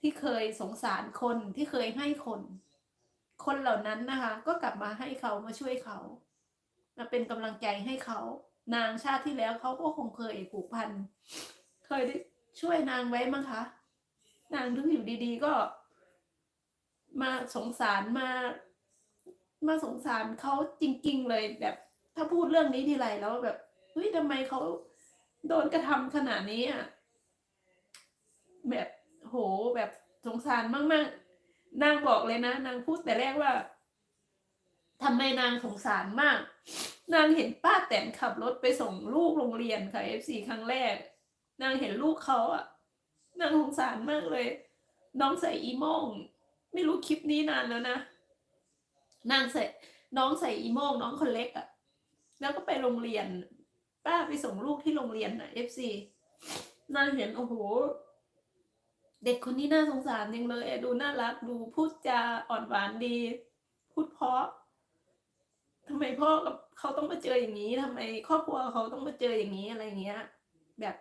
ที่เคยสงสารคนที่เคยให้คน คนเหล่านั้นนะคะ ก็กลับมาให้เขามาช่วยเขามาเป็นกำลังใจให้เขา นางชาติที่แล้วเขาก็คงเคยผูกพัน เคยได้ช่วยนางไว้มั้งคะ นางถึงอยู่ดีๆก็ มาสงสารมา มาสงสารเขาจริง ๆ เลยแบบ ถ้าพูดเรื่องนี้ทีไรแล้วแบบเฮ้ยทำไมเขาโดนกระทำขนาดนี้อะ โหแบบสงสารมากๆ นางบอกเลยนะนางพูดแต่แรกว่าทำไมนางสงสารมาก นางเห็นป้าแตนขับรถไปส่งลูกโรงเรียนค่ะเอฟซีครั้งแรก นางเห็นลูกเขาอะนางสงสารมากเลย น้องใส่อีโมง ไม่รู้คลิปนี้นานแล้วนะ นางใส่น้องใส่อีโมงน้องคนเล็กอะ่ะแล้วก็ไปโรงเรียน ป้าไปส่งลูกที่โรงเรียนน่ะเอฟซีนางเห็นโอ้โห เด็กคนนี้น่าสงสารจริงเลยดูน่ารักดูพูดจาอ่อนหวานดี พูดเพราะทำไมพ่อกับเขาต้องมาเจออย่างนี้ทำไมครอบครัวเขาต้องมาเจออย่างนี้อะไรเงี้ย แบบ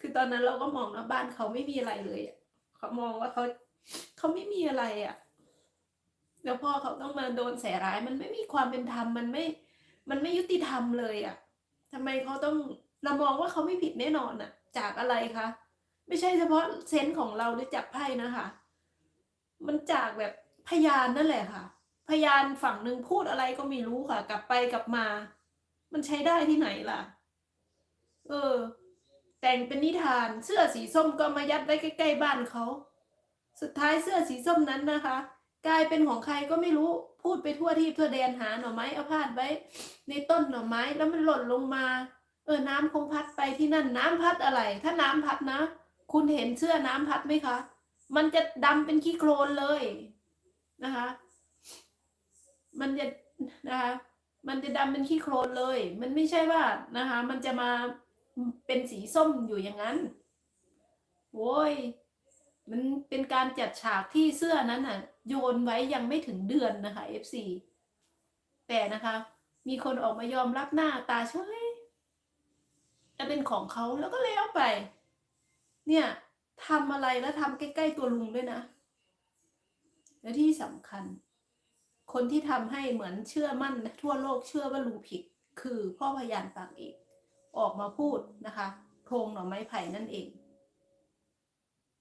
คือตอนนั้นเราก็มองนะบ้านเขาไม่มีอะไรเลยเขามองว่าเขาเขาไม่มีอะไรอะ แล้วพ่อเขาต้องมาโดนใส่ร้าย มันไม่มีความเป็นธรรมมันไม่ มันไม่ยุติธรรมเลยอะทำไมเขาต้องเรามองว่าเขาไม่ผิดแน่นอนอะ จากอะไรคะ ไม่ใช่เฉพาะเซนส์ของเราหรือจับไพ่นะคะ มันจากแบบพยานนั่นแหละค่ะ พยานฝั่งหนึ่งพูดอะไรก็ไม่รู้ค่ะ กลับไปกลับมา มันใช้ได้ที่ไหนล่ะ เออ แต่งเป็นนิทานเสื้อสีส้มก็มายัดไว้ใกล้ๆบ้านเขาสุดท้ายเสื้อสีส้มนั้นนะคะ กลายเป็นของใครก็ไม่รู้พูดไปทั่วที่ทั่วแดนหาหน่อไม้เอาพาดไว้ ในต้นหน่อไม้แล้วมันหล่นลงมา เออน้ำคงพัดไปที่นั่นน้ำพัดอะไร ถ้าน้ำพัดนะ คุณเห็นเสื้อน้ำพัดไหมคะ มันจะดำเป็นขี้โคลนเลยนะคะ มันจะนะคะ มันจะดำเป็นขี้โคลนเลย มันไม่ใช่ว่านะคะ มันจะมาเป็นสีส้มอยู่อย่างนั้นโว้ย มันเป็นการจัดฉากที่เสื้อนั้นน่ะ โยนไว้ยังไม่ถึงเดือนนะคะ FC แต่นะคะ มีคนออกมายอมรับหน้าตาช่วยจะเป็นของเขาแล้วก็แล้วไป เนี่ยทำอะไรแล้วทำใกล้ ๆ ตัวลุงด้วยนะ และที่สำคัญ คนที่ทำให้เหมือนเชื่อมั่นทั่วโลกเชื่อว่าลุงผิด คือพ่อพยานปากเอกออกมาพูดนะคะโพงหน่อไม้ไผ่นั่นเอง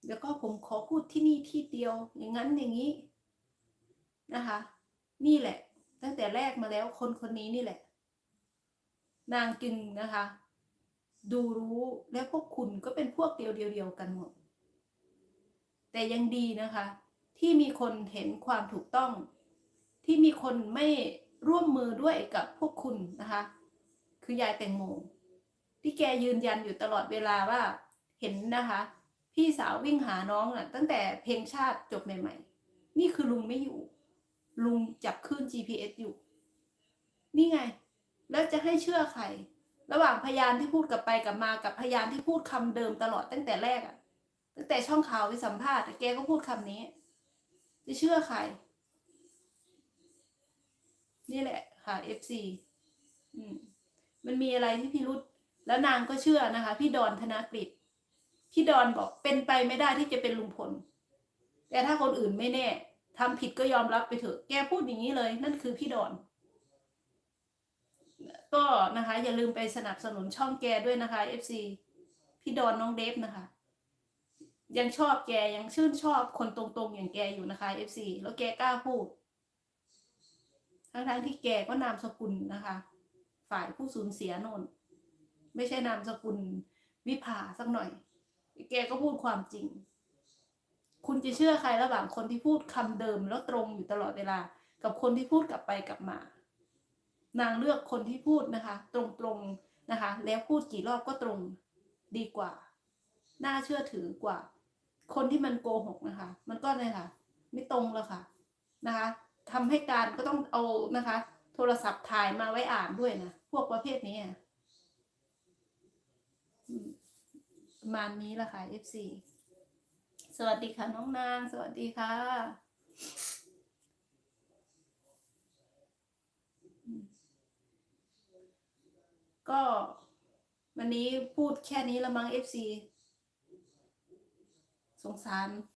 แล้วก็ผมขอพูดที่นี่ที่เดียว อย่างนั้นอย่างนี้นะคะ นี่แหละ ตั้งแต่แรกมาแล้วคนคนนี้นี่แหละ นางจึงนะคะ ดูรู้และพวกคุณก็เป็นพวกเดียวเดียวเดียวกันหมด แต่ยังดีนะคะ ที่มีคนเห็นความถูกต้อง ที่มีคนไม่ร่วมมือด้วยกับพวกคุณนะคะ คือยายแตงโมที่แกยืนยันอยู่ตลอดเวลาว่าเห็นนะคะ พี่สาววิ่งหาน้องน่ะตั้งแต่เพลงชาติจบใหม่ ๆ นี่คือลุงไม่อยู่ ลุงจับคลื่น GPS อยู่ นี่ไง แล้วจะให้เชื่อใคร ระหว่างพยานที่พูดกลับไปกลับมากับพยานที่พูดคำเดิมตลอดตั้งแต่แรกอะตั้งแต่ช่องข่าวไปสัมภาษณ์แกก็พูดคำนี้ จะเชื่อใคร นี่แหละค่ะ FC อืมมันมีอะไรที่พี่รุธแล้วนางก็เชื่อนะคะ พี่ดอนธนกฤษพี่ดอนบอกเป็นไปไม่ได้ที่จะเป็นลุงพล แต่ถ้าคนอื่นไม่แน่ทำผิดก็ยอมรับไปเถอะ แกพูดอย่างนี้เลย นั่นคือพี่ดอน ก็นะคะ อย่าลืมไปสนับสนุนช่องแกด้วยนะคะ FC พี่ดอนน้องเดฟนะคะ ยังชอบแกยังชื่นชอบคนตรงๆอย่างแกอยู่นะคะ FC แล้วแกกล้าพูด ทั้งๆที่แกก็นามสกุลนะคะ ฝ่ายผู้สูญเสียนนไม่ใช่นามสกุลวิภาสักหน่อย แกก็พูดความจริง คุณจะเชื่อใครระหว่างคนที่พูดคำเดิมแล้วตรงอยู่ตลอดเวลา กับคนที่พูดกลับไปกลับมา นางเลือกคนที่พูดนะคะ ตรงๆนะคะ แล้วพูดกี่รอบก็ตรงดีกว่า น่าเชื่อถือกว่า คนที่มันโกหกนะคะ มันก็เลยค่ะ ไม่ตรงแล้วค่ะนะคะทำให้การก็ต้องเอานะคะ โทรศัพท์ถ่ายมาไว้อ่านด้วยนะพวกประเภทนี้อะอืมประมาณนี้ละค่ะ FC สวัสดีค่ะน้องนาง สวัสดีค่ะอืม ก็วันนี้พูดแค่นี้ละมั้งเอฟซีสงสาร